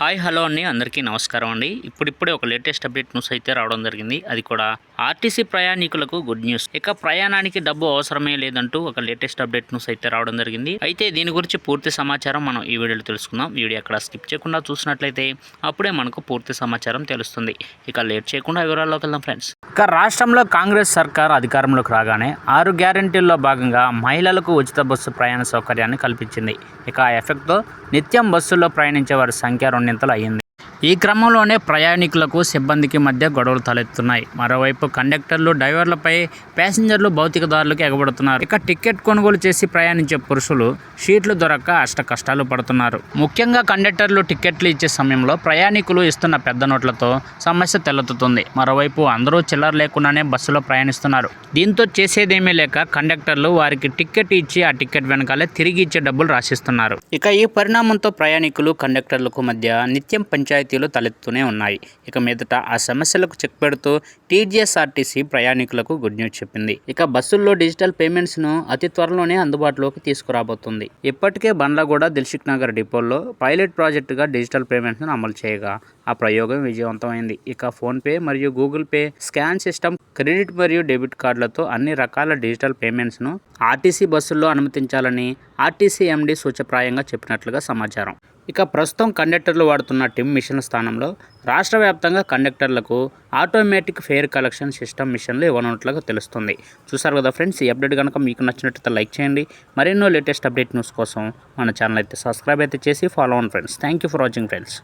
Hi hello అండి. అందరికీ నమస్కారం అండి. ఇప్పుడిప్పుడే ఒక లేటెస్ట్ అప్డేట్ న్యూస్ అయితే రావడం జరిగింది. అది కూడా ఆర్టీసీ ప్రయాణికులకు గుడ్ న్యూస్. ఇక ప్రయాణానికి డబ్బు అవసరమే లేదంటూ ఒక లేటెస్ట్ అప్డేట్ న్యూస్ అయితే రావడం జరిగింది. అయితే దీని గురించి పూర్తి సమాచారం మనం ఈ వీడియోలో తెలుసుకుందాం. వీడియో అక్కడ స్కిప్ చేయకుండా చూసినట్లయితే అప్పుడే మనకు పూర్తి సమాచారం తెలుస్తుంది. ఇక లేట్ చేయకుండా వివరాల్లోకి వెళ్దాం ఫ్రెండ్స్. ఇక రాష్ట్రంలో కాంగ్రెస్ సర్కార్ అధికారంలోకి రాగానే ఆరు గ్యారంటీల్లో భాగంగా మహిళలకు ఉచిత బస్సు ప్రయాణ సౌకర్యాన్ని కల్పించింది. ఇక ఆ ఎఫెక్ట్తో నిత్యం బస్సుల్లో ప్రయాణించే వారి సంఖ్య రెండింతలు అయ్యింది. ఈ క్రమంలోనే ప్రయాణికులకు సిబ్బందికి మధ్య గొడవలు తలెత్తున్నాయి. మరోవైపు కండక్టర్లు డ్రైవర్లపై ప్యాసింజర్లు భౌతికదారులకు ఎగబడుతున్నారు. ఇక టికెట్ కొనుగోలు చేసి ప్రయాణించే పురుషులు సీట్లు దొరక్క అష్ట కష్టాలు పడుతున్నారు. ముఖ్యంగా కండక్టర్లు టికెట్లు ఇచ్చే సమయంలో ప్రయాణికులు ఇస్తున్న పెద్ద నోట్లతో సమస్య తెలెత్తుతుంది మరోవైపు అందరూ చిల్లర లేకుండానే బస్సులో ప్రయాణిస్తున్నారు. దీంతో చేసేదేమీ లేక కండక్టర్లు వారికి టికెట్ ఇచ్చి ఆ టికెట్ వెనకాలే తిరిగి ఇచ్చే డబ్బులు రాసిస్తున్నారు. ఇక ఈ పరిణామంతో ప్రయాణికులు కండక్టర్లకు మధ్య నిత్యం పంచాయతీ పంచాయతీలు తలెత్తుతూనే ఉన్నాయి. ఇక మీదట ఆ సమస్యలకు చెక్ పెడుతూ టీజీఎస్ఆర్టీసీ ప్రయాణికులకు గుడ్ న్యూస్ చెప్పింది. ఇక బస్సుల్లో డిజిటల్ పేమెంట్స్ను అతి త్వరలోనే అందుబాటులోకి తీసుకురాబోతుంది. ఇప్పటికే బండ్లగూడ దిల్షిక్ నగర్ డిపోల్లో పైలట్ ప్రాజెక్టుగా డిజిటల్ పేమెంట్స్ను అమలు చేయగా ఆ ప్రయోగం విజయవంతమైంది. ఇక ఫోన్పే మరియు Google Pay scan system credit మరియు డెబిట్ కార్డులతో అన్ని రకాల డిజిటల్ పేమెంట్స్ను ఆర్టీసీ బస్సుల్లో అనుమతించాలని ఆర్టీసీ ఎండీ సూచప్రాయంగా చెప్పినట్లుగా సమాచారం. ఇక ప్రస్తుతం కండక్టర్లు వాడుతున్న టిమ్ మిషన్ స్థానంలో రాష్ట్ర వ్యాప్తంగా కండక్టర్లకు ఆటోమేటిక్ ఫేర్ కలెక్షన్ సిస్టమ్ మిషన్లు ఇవ్వనున్నట్లుగా తెలుస్తుంది. చూసారు కదా ఫ్రెండ్స్ ఈ అప్డేట్ కనుక మీకు నచ్చినట్లయితే లైక్ చేయండి. మరెన్నో లేటెస్ట్ అప్డేట్ న్యూస్ కోసం మన ఛానల్ అయితే సబ్స్క్రైబ్ అయితే చేసి ఫాలో అవ్వండి friends. Thank you for watching friends